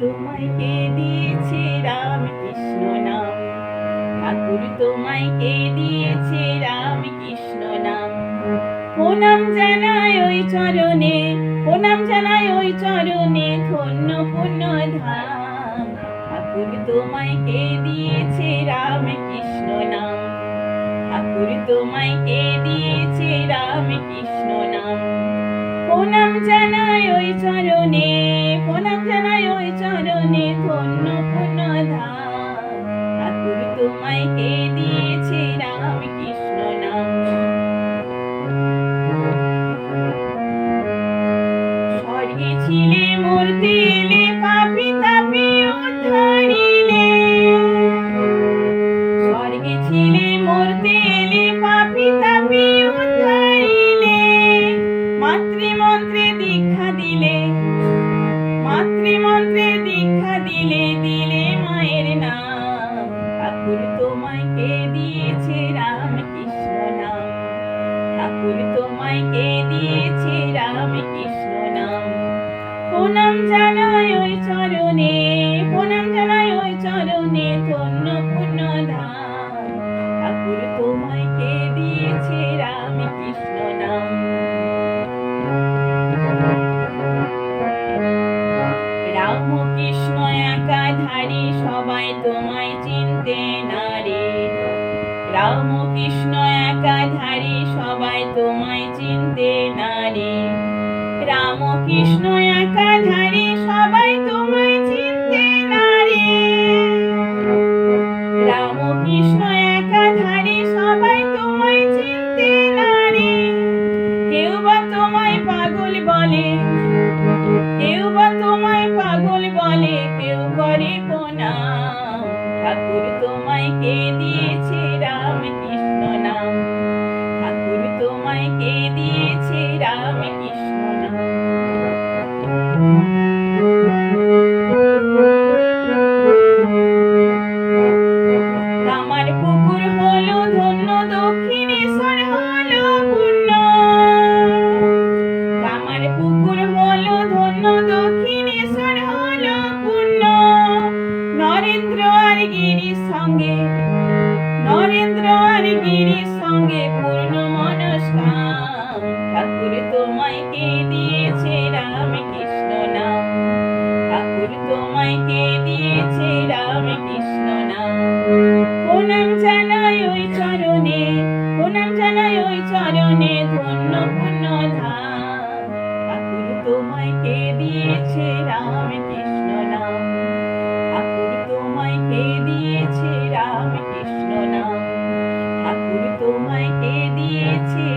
তোমায় কে দিয়েছে রাম কৃষ্ণ নাম। ঠাকুর তোমায় কে দিয়েছে রাম কৃষ্ণ নাম। প্রণাম জানাই ওই চরণে, প্রণাম জানাই ওই চরণে ধন্য পুণ্য ধাম। ঠাকুর তোমায় কে দিয়েছে রাম কৃষ্ণ নাম। ঠাকুর তোমায় কে দিয়েছে রাম কৃষ্ণ নাম। প্রণাম জানাই ওই চরণে, প্রণাম জানাই চরণে ধন্য ধাম ঠাকুর তোমায় কে দিয়েছে রাম কৃষ্ণ নাম? স্বর্গে ছিলে মূর্তি পাপি মূর্তি পাপি তাপি কে দিয়েছে রাম কৃষ্ণ নাম? ঠাকুর তোমায় কে দিয়েছে রাম কৃষ্ণ নাম? প্রণাম জানাই ওই চরণে, প্রণাম জানাই ওই চরণে ধন্য পুণ্য ধাম। ঠাকুর তোমায় কে দিয়েছে রাম কৃষ্ণ নাম? কৃষ্ণ একাধারী সবাই তোমায় চিনতে না রে। রাম কৃষ্ণ একাধারী, সবাই তোমায় চিনতে না রে রাম কৃষ্ণ একাধারী, সবাই তোমায় চিনতে না রে রাম কৃষ্ণ একাধারী, সবাই তোমায় চিনতে না রে কেউ বা তোমায় পাগল বলে দিয়েছে রাম কৃষ্ণ নাম। ঠাকুর তোমায় কে দিয়েছে রাম কৃষ্ণ নাম? নরেন্দ্র আর গিরির সঙ্গে পূর্ণ মনস্কাম। ঠাকুর তোমায় কে দিয়েছে রাম কৃষ্ণ নাম? ঠাকুর তোমায় কে দিয়েছে রাম কৃষ্ণ নাম? প্রণাম জানাই ওই চরণে, প্রণাম জানাই ওই চরণে ধন্য পুণ্য ধাম। ঠাকুর তোমায় দিয়েছে দিয়েছে